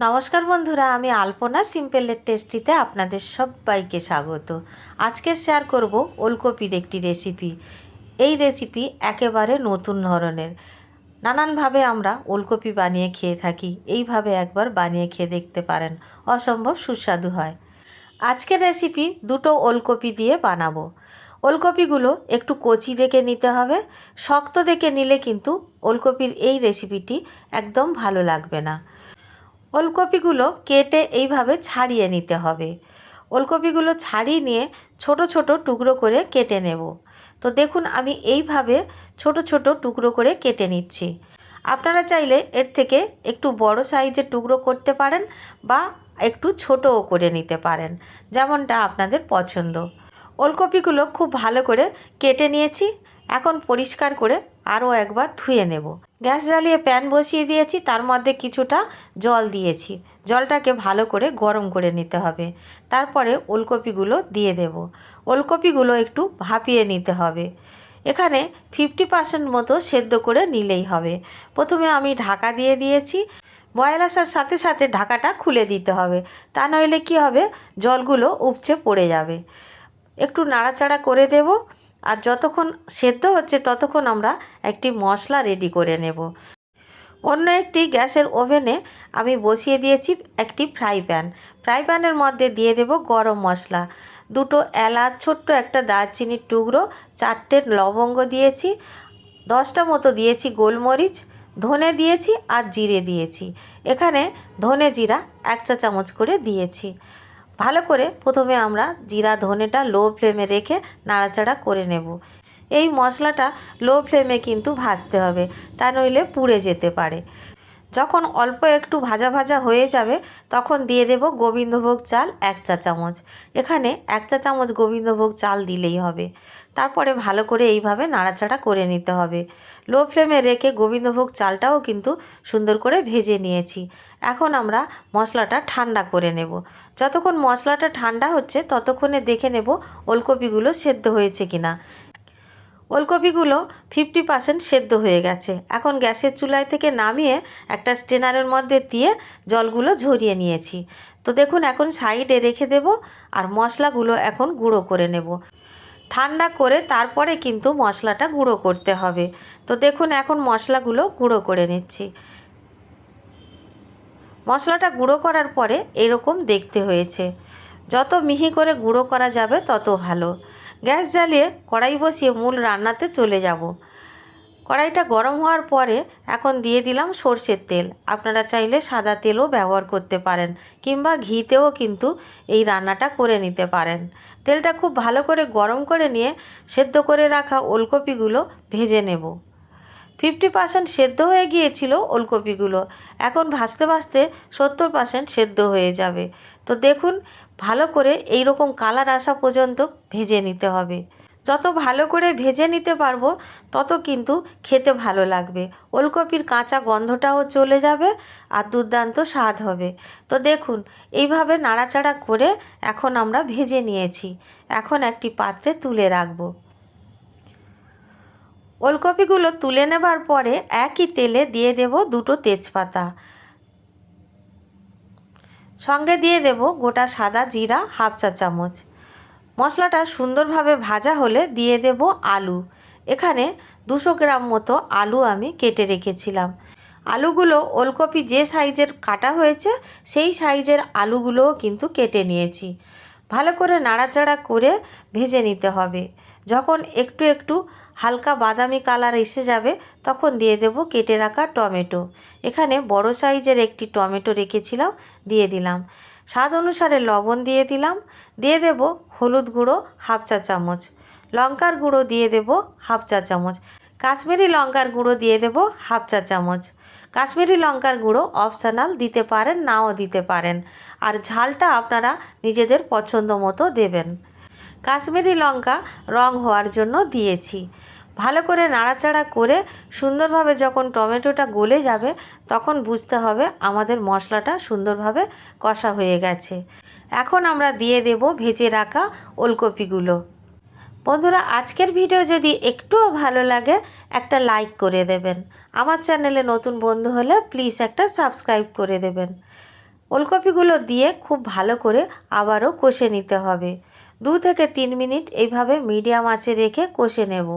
নমস্কার বন্ধুরা, আমি আলপনা সিম্পলের টেস্টিতে আপনাদের সবাইকে স্বাগত। আজকে শেয়ার করব ওলকপির একটি রেসিপি। এই রেসিপি একেবারে নতুন ধরনের। নানানভাবে আমরা ওলকপি বানিয়ে খেয়ে থাকি, এইভাবে একবার বানিয়ে খেয়ে দেখতে পারেন, অসম্ভব সুস্বাদু হয়। আজকের রেসিপি দুটো ওলকপি দিয়ে বানাবো। ওলকপিগুলো একটু কচি দেখে নিতে হবে, শক্ত দেখে নিলে কিন্তু ওলকপির এই রেসিপিটি একদম ভালো লাগবে না। ওলকপিগুলো কেটে এইভাবে ছাড়িয়ে নিতে হবে। ওলকপিগুলো ছাড়িয়ে নিয়ে ছোট ছোট টুকরো করে কেটে নেব। তো দেখুন, আমি এইভাবে ছোট ছোট টুকরো করে কেটে নিচ্ছি। আপনারা চাইলে এর থেকে একটু বড় সাইজের টুকরো করতে পারেন বা একটু ছোটও করে নিতে পারেন, যেমনটা আপনাদের পছন্দ। ওলকপিগুলো খুব ভালো করে কেটে নিয়েছি। এখন পরিষ্কার করে আরও একবার ধুয়ে নেব। গ্যাস জ্বালিয়ে প্যান বসিয়ে দিয়েছি, তার মধ্যে কিছুটা জল দিয়েছি। জলটাকে ভালো করে গরম করে নিতে হবে। তারপরে ওলকপিগুলো দিয়ে দেব। ওলকপিগুলো একটু ভাপিয়ে নিতে হবে। এখানে ফিফটি পার্সেন্ট মতো সেদ্ধ করে নিলেই হবে। প্রথমে আমি ঢাকা দিয়ে দিয়েছি। বয়েল আসার সাথে সাথে ঢাকাটা খুলে দিতে হবে। তা নইলে কী হবে? জলগুলো উপচে পড়ে যাবে। একটু নাড়াচাড়া করে দেব। আর যতক্ষণ সেদ্ধ হচ্ছে ততক্ষণ আমরা একটি মশলা রেডি করে নেব। অন্য একটি গ্যাসের ওভেনে আমি বসিয়ে দিয়েছি একটি ফ্রাই প্যান ফ্রাই প্যানের মধ্যে দিয়ে দেব গরম মশলা। দুটো এলাচ, ছোট্ট একটা দারচিনির টুকরো, চারটে লবঙ্গ দিয়েছি, দশটা মতো দিয়েছি গোলমরিচ, ধনে দিয়েছি আর জিরে দিয়েছি। এখানে ধনে জিরা এক চা চামচ করে দিয়েছি। ভালো করে প্রথমে আমরা জিরা, ধনেটা লো ফ্লেমে রেখে নাড়াচাড়া করে নেব। এই মশলাটা লো ফ্লেমে কিন্তু ভাজতে হবে, তা নইলে পুড়ে যেতে পারে। যখন অল্প একটু ভাজা ভাজা হয়ে যাবে, তখন দিয়ে দেব গোবিন্দভোগ চাল এক চা চামচ। এখানে এক চা চামচ গোবিন্দভোগ চাল দিলেই হবে। তারপরে ভালো করে এইভাবে নাড়াচাড়া করে নিতে হবে। লো ফ্লেমে রেখে গোবিন্দভোগ চালটাও কিন্তু সুন্দর করে ভেজে নিয়েছি। এখন আমরা মশলাটা ঠান্ডা করে নেব। যতক্ষণ মশলাটা ঠান্ডা হচ্ছে, ততক্ষণে দেখে নেব ওলকপিগুলো সেদ্ধ হয়েছে কিনা। ওলকপিগুলো ফিফটি পার্সেন্ট সেদ্ধ হয়ে গেছে। এখন গ্যাসের চুলায় থেকে নামিয়ে একটা স্টেনারের মধ্যে দিয়ে জলগুলো ঝরিয়ে নিয়েছি। তো দেখুন, এখন সাইডে রেখে দেব আর মশলাগুলো এখন গুঁড়ো করে নেব। ঠান্ডা করে তারপরে কিন্তু মশলাটা গুঁড়ো করতে হবে। তো দেখুন, এখন মশলাগুলো গুঁড়ো করে নিচ্ছি। মশলাটা গুঁড়ো করার পরে এরকম দেখতে হয়েছে। যত মিহি করে গুঁড়ো করা যাবে তত ভালো। গ্যাস জ্বালিয়ে কড়াই বসিয়ে মূল রান্নাতে চলে যাব। কড়াইটা গরম হওয়ার পরে এখন দিয়ে দিলাম সর্ষের তেল। আপনারা চাইলে সাদা তেলও ব্যবহার করতে পারেন কিংবা ঘিতেও কিন্তু এই রান্নাটা করে নিতে পারেন। তেলটা খুব ভালো করে গরম করে নিয়ে সেদ্ধ করে রাখা ওলকপিগুলো ভেজে নেব। ফিফটি পার্সেন্ট সেদ্ধ হয়ে গিয়েছিল ওলকপিগুলো। এখন ভাজতে ভাজতে সত্তর পার্সেন্ট সেদ্ধ হয়ে যাবে। তো দেখুন ভালো করে এই রকম কালার আসা পর্যন্ত ভেজে নিতে হবে। যত ভালো করে ভেজে নিতে পারব, তত কিন্তু খেতে ভালো লাগবে। ওলকপির কাঁচা গন্ধটাও চলে যাবে আর দুর্দান্ত স্বাদ হবে। তো দেখুন, এইভাবে নাড়াচাড়া করে এখন আমরা ভেজে নিয়েছি। এখন একটি পাত্রে তুলে রাখব। ওলকপিগুলো তুলে নেবার পরে একই তেলে দিয়ে দেব দুটো তেজপাতা। সঙ্গে দিয়ে দেব গোটা সাদা জিরা হাফ চা চামচ। মশলাটা সুন্দরভাবে ভাজা হলে দিয়ে দেব আলু। এখানে দুশো গ্রাম মতো আলু আমি কেটে রেখেছিলাম। আলুগুলো ওলকপি যে সাইজের কাটা হয়েছে, সেই সাইজের আলুগুলোও কিন্তু কেটে নিয়েছি। ভালো করে নাড়াচাড়া করে ভেজে নিতে হবে। যখন একটু একটু হালকা বাদামি কালার এসে যাবে, তখন দিয়ে দেব কেটে রাখা টমেটো। এখানে বড় সাইজের একটি টমেটো রেখেছিলাম, দিয়ে দিলাম। স্বাদ অনুসারে লবণ দিয়ে দিলাম। দিয়ে দেব হলুদ গুঁড়ো হাফ চা চামচ। লঙ্কার গুঁড়ো দিয়ে দেব হাফ চা চামচ। কাশ্মীরি লঙ্কার গুঁড়ো দিয়ে দেব হাফ চা চামচ। কাশ্মীরি লঙ্কার গুঁড়ো অপশনাল দিতে পারেন, নাও দিতে পারেন। আর ঝালটা আপনারা নিজেদের পছন্দ মতো দেবেন। কাশ্মীরি লঙ্কা রং হওয়ার জন্য দিয়েছি। ভালো করে নাড়াচাড়া করে সুন্দরভাবে যখন টমেটোটা গলে যাবে, তখন বুঝতে হবে আমাদের মশলাটা সুন্দরভাবে কষা হয়ে গেছে। এখন আমরা দিয়ে দেব ভেজে রাখা ওলকপিগুলো। বন্ধুরা, আজকের ভিডিও যদি একটুও ভালো লাগে, একটা লাইক করে দেবেন। আমার চ্যানেলে নতুন বন্ধু হলে প্লিজ একটা সাবস্ক্রাইব করে দেবেন। ওলকপিগুলো দিয়ে খুব ভালো করে আবারও কষে নিতে হবে। দু থেকে তিন মিনিট এইভাবে মিডিয়াম আঁচে রেখে কষে নেব।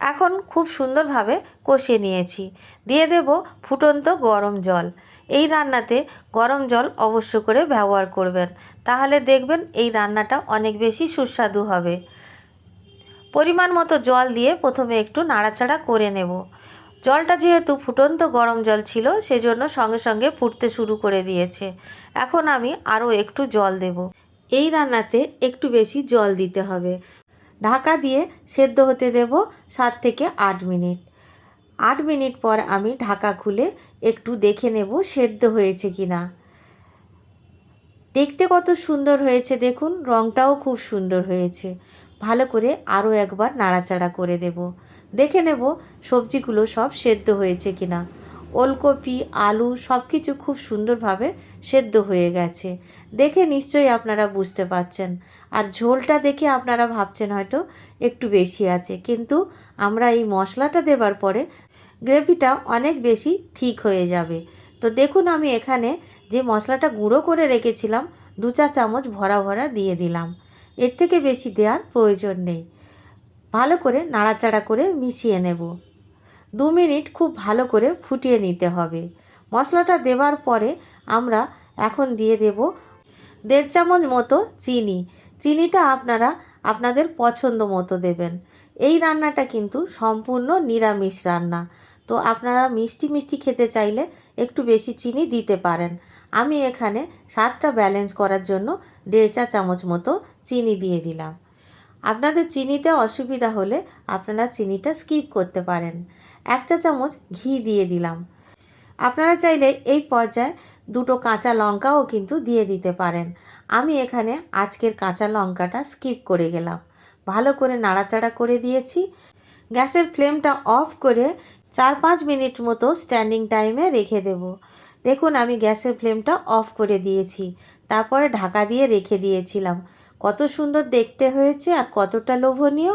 এখন খুব সুন্দরভাবে কষিয়ে নিয়েছি। দিয়ে দেব ফুটন্ত গরম জল। এই রান্নাতে গরম জল অবশ্য করে ব্যবহার করবেন, তাহলে দেখবেন এই রান্নাটা অনেক বেশি সুস্বাদু হবে। পরিমাণ মতো জল দিয়ে প্রথমে একটু নাড়াচাড়া করে নেব। জলটা যেহেতু ফুটন্ত গরম জল ছিল, সেজন্য সঙ্গে সঙ্গে ফুটতে শুরু করে দিয়েছে। এখন আমি আরও একটু জল দেব। এই রান্নাতে একটু বেশি জল দিতে হবে। ঢাকা দিয়ে সেদ্ধ হতে দেব সাত থেকে আট মিনিট। আট মিনিট পর আমি ঢাকা খুলে একটু দেখে নেব সেদ্ধ হয়েছে কি না দেখতে কত সুন্দর হয়েছে দেখুন রঙটাও খুব সুন্দর হয়েছে। ভালো করে আরও একবার নাড়াচাড়া করে দেব। দেখে নেব সবজিগুলো সব সেদ্ধ হয়েছে কি না ওলকপি, আলু সব কিছু খুব সুন্দরভাবে সেদ্ধ হয়ে গেছে। দেখে নিশ্চয়ই আপনারা বুঝতে পারছেন। আর ঝোলটা দেখে আপনারা ভাবছেন হয়তো একটু বেশি আছে। কিন্তু আমরা এই মশলাটা দেবার পরে গ্রেভিটা অনেক বেশি ঠিক হয়ে যাবে। তো দেখুন আমি এখানে যে মশলাটা গুঁড়ো করে রেখেছিলাম, দু চা চামচ ভরা ভরা দিয়ে দিলাম। এর থেকে বেশি দেওয়ার প্রয়োজন নেই। ভালো করে নাড়াচাড়া করে মিশিয়ে নেব। দু মিনিট খুব ভালো করে ফুটিয়ে নিতে হবে। মশলাটা দেওয়ার পরে আমরা এখন দিয়ে দেব দেড় চামচ মতো চিনি। চিনিটা আপনারা আপনাদের পছন্দ মতো দেবেন। এই রান্নাটা কিন্তু সম্পূর্ণ নিরামিষ রান্না। তো আপনারা মিষ্টি মিষ্টি খেতে চাইলে একটু বেশি চিনি দিতে পারেন। আমি এখানে স্বাদটা ব্যালেন্স করার জন্য দেড় চা চামচ মতো চিনি দিয়ে দিলাম। আপনাদের চিনিতে অসুবিধা হলে আপনারা চিনিটা স্কিপ করতে পারেন। এক চা চামচ ঘি দিয়ে দিলাম। আপনারা চাইলে এই পর্যায়ে দুটো কাঁচা লঙ্কাও কিন্তু দিয়ে দিতে পারেন। আমি এখানে আজকের কাঁচা লঙ্কাটা স্কিপ করে গেলাম। ভালো করে নাড়াচাড়া করে দিয়েছি। গ্যাসের ফ্লেমটা অফ করে চার পাঁচ মিনিট মতো স্ট্যান্ডিং টাইমে রেখে দেব। দেখুন, আমি গ্যাসের ফ্লেমটা অফ করে দিয়েছি। তারপরে ঢাকা দিয়ে রেখে দিয়েছিলাম। কত সুন্দর দেখতে হয়েছে আর কতটা লোভনীয়।